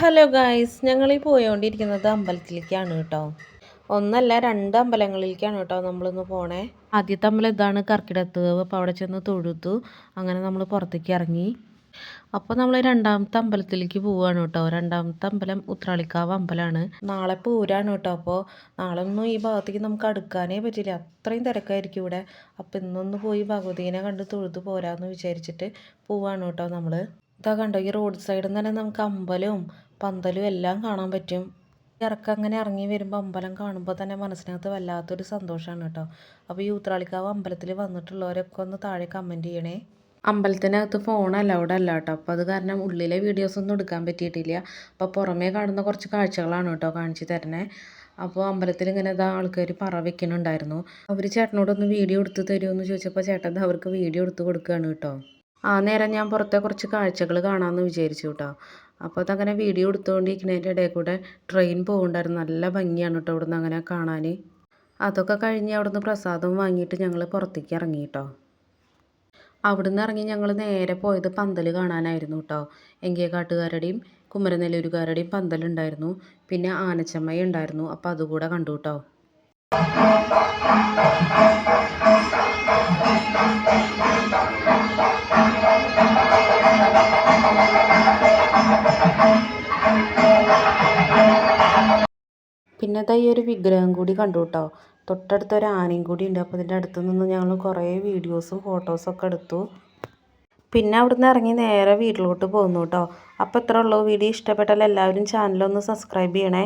Hello guys ഞങ്ങൾ ഈ പോയോണ്ടിരിക്കുന്നത് അമ്പലത്തിലേക്കാണ് കേട്ടോ. ഒന്നല്ല രണ്ട് അമ്പലങ്ങളിലേക്കാണ് കേട്ടോ നമ്മളിന്ന് പോണേ. ആദ്യത്തെ അമ്പലം ഇതാണ് കർക്കിടത്ത് അപ്പോൾ അവിടെ ചെന്ന് തൊഴുത്തു അങ്ങനെ നമ്മൾ പുറത്തേക്ക് ഇറങ്ങി. അപ്പോൾ നമ്മൾ രണ്ടാമത്തെ അമ്പലത്തിലേക്ക് പോവുകയാണ് കേട്ടോ. രണ്ടാമത്തെ അമ്പലം ഉത്രാളിക്കാവ് അമ്പലമാണ് നാളെ പൂരാണ് കേട്ടോ. അപ്പോൾ നാളെ ഒന്നും ഈ ഭാഗത്തേക്ക് നമുക്ക് അടുക്കാനേ പറ്റില്ല. അത്രയും തിരക്കായിരിക്കും ഇവിടെ. അപ്പോൾ ഇന്നൊന്ന് പോയി ഭഗവതീനെ കണ്ട് തൊഴുതു പോരാന്ന് വിചാരിച്ചിട്ട് പോവാണ് കേട്ടോ നമ്മൾ ഇതാ കണ്ടോ ഈ റോഡ് സൈഡിൽ തന്നെ നമുക്ക് അമ്പലവും പന്തലും എല്ലാം കാണാൻ പറ്റും. ഇറക്കം അങ്ങനെ ഇറങ്ങി വരുമ്പോൾ അമ്പലം കാണുമ്പോൾ തന്നെ മനസ്സിനകത്ത് വല്ലാത്തൊരു സന്തോഷമാണ് കേട്ടോ. അപ്പോൾ ഈ ഊത്രാളിക്കാവ് അമ്പലത്തിൽ വന്നിട്ടുള്ളവരൊക്കെ ഒന്ന് താഴെ കമന്റ് ചെയ്യണേ. അമ്പലത്തിനകത്ത് ഫോൺ അലൗഡ് അല്ല കേട്ടോ. അപ്പോൾ അത് കാരണം ഉള്ളിലെ വീഡിയോസ് ഒന്നും എടുക്കാൻ പറ്റിയിട്ടില്ല. അപ്പോൾ പുറമേ കാണുന്ന കുറച്ച് കാഴ്ചകളാണ് കേട്ടോ കാണിച്ചു തരണേ അപ്പോൾ അമ്പലത്തിൽ ഇങ്ങനെ ഇതാ ആൾക്കാർ പറ വെക്കുന്നുണ്ടായിരുന്നു. അവർ ചേട്ടനോടൊന്ന് വീഡിയോ എടുത്ത് തരുമെന്ന് ചോദിച്ചപ്പോൾ ചേട്ടൻ അവർക്ക് വീഡിയോ എടുത്ത് കൊടുക്കുകയാണ് കേട്ടോ. ആ നേരം ഞാൻ പുറത്തെ കുറച്ച് കാഴ്ചകൾ കാണാമെന്ന് വിചാരിച്ചു കേട്ടോ. അപ്പോൾ അതങ്ങനെ വീഡിയോ എടുത്തുകൊണ്ടിരിക്കുന്നതിന്റെ ഇടയിൽ കൂടെ ട്രെയിൻ പോകുന്നുണ്ടായിരുന്നു നല്ല ഭംഗിയാണ് കേട്ടോ ഇവിടുന്ന് അങ്ങനെ കാണാൻ. അതൊക്കെ കഴിഞ്ഞ് അവിടുന്ന് പ്രസാദം വാങ്ങിയിട്ട് ഞങ്ങൾ പുറത്തേക്ക് ഇറങ്ങി കേട്ടോ. അവിടുന്ന് ഇറങ്ങി ഞങ്ങൾ നേരെ പോയത് പന്തൽ കാണാനായിരുന്നു കേട്ടോ. എങ്കിയക്കാട്ടുകാരുടെയും കുമരനെല്ലൂരുകാരുടെയും പന്തലുണ്ടായിരുന്നു പിന്നെ ആനച്ചമ്മയുണ്ടായിരുന്നു. അപ്പോൾ അതുകൂടെ കണ്ടു കേട്ടോ. പിന്നെ ഈ ഒരു വിഗ്രഹം കൂടി കണ്ടു കേട്ടോ തൊട്ടടുത്ത് ഒരു ആനയും കൂടി ഉണ്ട്. അപ്പോൾ ഇതിന്റെ അടുത്ത് നിന്ന് ഞങ്ങൾ കുറേ വീഡിയോസും ഫോട്ടോസും ഒക്കെ എടുത്തു. പിന്നെ അവിടുന്ന് ഇറങ്ങി നേരെ വീട്ടിലോട്ട് പോന്നു കേട്ടോ അപ്പോൾ ഇത്ര ഉള്ളൂ. വീഡിയോ ഇഷ്ടപ്പെട്ടാൽ എല്ലാവരും ചാനലൊന്ന് സബ്സ്ക്രൈബ് ചെയ്യണേ.